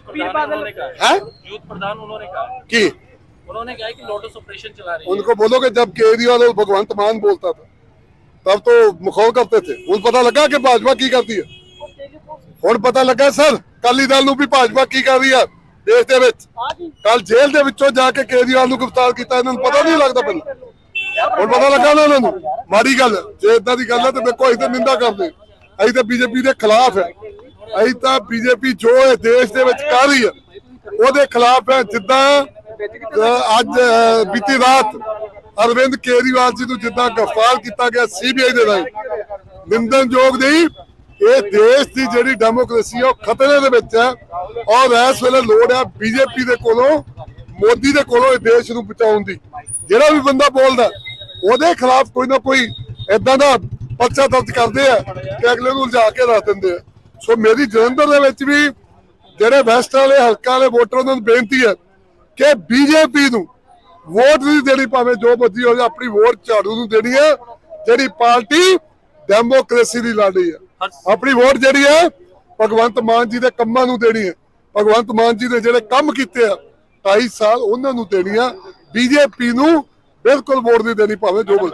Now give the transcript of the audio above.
प्रधान उन्होंने कहा है यूथ प्रधान उन्होंने कहा की उन्होंने कहा कि लोटस ऑपरेशन चला रही है उनको बोलोगे जब केजरीवाल और भगवंत मान बोलता था तब तो मखौल करते थे उनको पता लगा कि भाजपा की करती है ਹੁਣ ਪਤਾ ਲੱਗਾ ਸਰ ਕਾਲੀ ਦਲ ਨੂੰ ਵੀ ਭਾਜਪਾ ਕੀ ਕਰ ਰਹੀ ਹੈ ਦੇਸ਼ ਦੇ ਵਿੱਚ ਕੱਲ ਜੇਲ੍ਹ ਦੇ ਵਿੱਚੋਂ ਜਾ ਕੇ ਕੇਜਰੀਵਾਲ ਨੂੰ ਗ੍ਰਿਫਤਾਰ ਕੀਤਾ ਇਹਨਾਂ ਨੂੰ ਪਤਾ ਨਹੀਂ ਲੱਗਦਾ ਪਹਿਲਾਂ ਹੁਣ ਪਤਾ ਲੱਗਾ ਨਾ ਇਹਨਾਂ ਨੂੰ ਮਾੜੀ ਗੱਲ ਹੈ। ਜੇ ਇਦਾਂ ਦੀ ਗੱਲ ਹੈ ਤੇ ਵੇਖੋ ਅਸੀਂ ਤਾਂ ਨਿੰਦਾ ਕਰਦੇ ਹਾਂ। ਅਸੀਂ ਤਾਂ ਬੀਜੇਪੀ ਦੇ ਖਿਲਾਫ ਹੈ ਅਸੀਂ ਤਾਂ ਬੀਜੇਪੀ ਜੋ ਇਹ ਦੇਸ਼ ਦੇ ਵਿੱਚ ਕਰ ਰਹੀ ਹੈ, ਉਹਦੇ ਖਿਲਾਫ ਹੈ ਜਿੱਦਾਂ ਅੱਜ ਬੀਤੀ ਰਾਤ ਅਰਵਿੰਦ ਕੇਜਰੀਵਾਲ ਜੀ ਨੂੰ ਜਿੱਦਾਂ ਗ੍ਰਿਫਤਾਰ ਕੀਤਾ ਗਿਆ ਸੀਬੀਆਈ ਦੇ ਰਾਹੀਂ ਨਿੰਦਨਯੋਗ ਨਹੀਂ, ਇਹ ਦੇਸ਼ ਦੀ ਜਿਹੜੀ ਡੈਮੋਕ੍ਰੇਸੀ ਹੈ, ਉਹ ਖਤਰੇ ਦੇ ਵਿੱਚ ਹੈ ਔਰ ਇਸ ਵੇਲੇ ਲੋੜ ਹੈ ਬੀਜੇਪੀ ਦੇ ਕੋਲੋਂ, ਮੋਦੀ ਦੇ ਕੋਲੋਂ ਇਹ ਦੇਸ਼ ਨੂੰ ਬਚਾਉਣ ਦੀ। ਜਿਹੜਾ ਵੀ ਬੰਦਾ ਬੋਲਦਾ, ਉਹਦੇ ਖਿਲਾਫ ਕੋਈ ਨਾ ਕੋਈ ਇਦਾਂ ਦਾ ਪਰਚਾ ਦਰਜ ਕਰਦੇ ਆ ਕਿ ਅਗਲੇ ਨੂੰ ਲਿਜਾ ਕੇ ਰੱਖ ਦਿੰਦੇ ਆ। ਸੋ ਮੇਰੀ ਜਲੰਧਰ ਦੇ ਵਿੱਚ ਵੀ ਜਿਹੜੇ ਵੈਸਟ ਵਾਲੇ ਹਲਕਾ ਵਾਲੇ ਵੋਟਰਾਂ ਨੂੰ ਬੇਨਤੀ ਹੈ ਕਿ ਬੀਜੇਪੀ ਨੂੰ ਵੋਟ ਨਹੀਂ ਦੇਣੀ ਭਾਵੇਂ ਜੋ ਮਰਜ਼ੀ ਹੋ ਜਾ ਆਪਣੀ ਵੋਟ ਝਾੜੂ ਨੂੰ ਦੇਣੀ ਹੈ। ਜਿਹੜੀ ਪਾਰਟੀ ਡੈਮੋਕ੍ਰੇਸੀ ਦੀ ਲੜੀ ਹੈ। ਆਪਣੀ ਵੋਟ ਜਿਹੜੀ ਹੈ ਭਗਵੰਤ ਮਾਨ ਜੀ ਦੇ ਕੰਮਾਂ ਨੂੰ ਦੇਣੀ ਹੈ। ਭਗਵੰਤ ਮਾਨ ਜੀ ਨੇ ਜਿਹੜੇ ਕੰਮ ਕੀਤੇ ਆ 2.5 ਸਾਲ ਉਹਨਾਂ ਨੂੰ ਦੇਣੀ ਆ। ਬੀਜੇਪੀ ਨੂੰ ਬਿਲਕੁਲ ਵੋਟ ਨਹੀਂ ਦੇਣੀ ਭਾਵੇਂ ਜੋ ਬੋਲ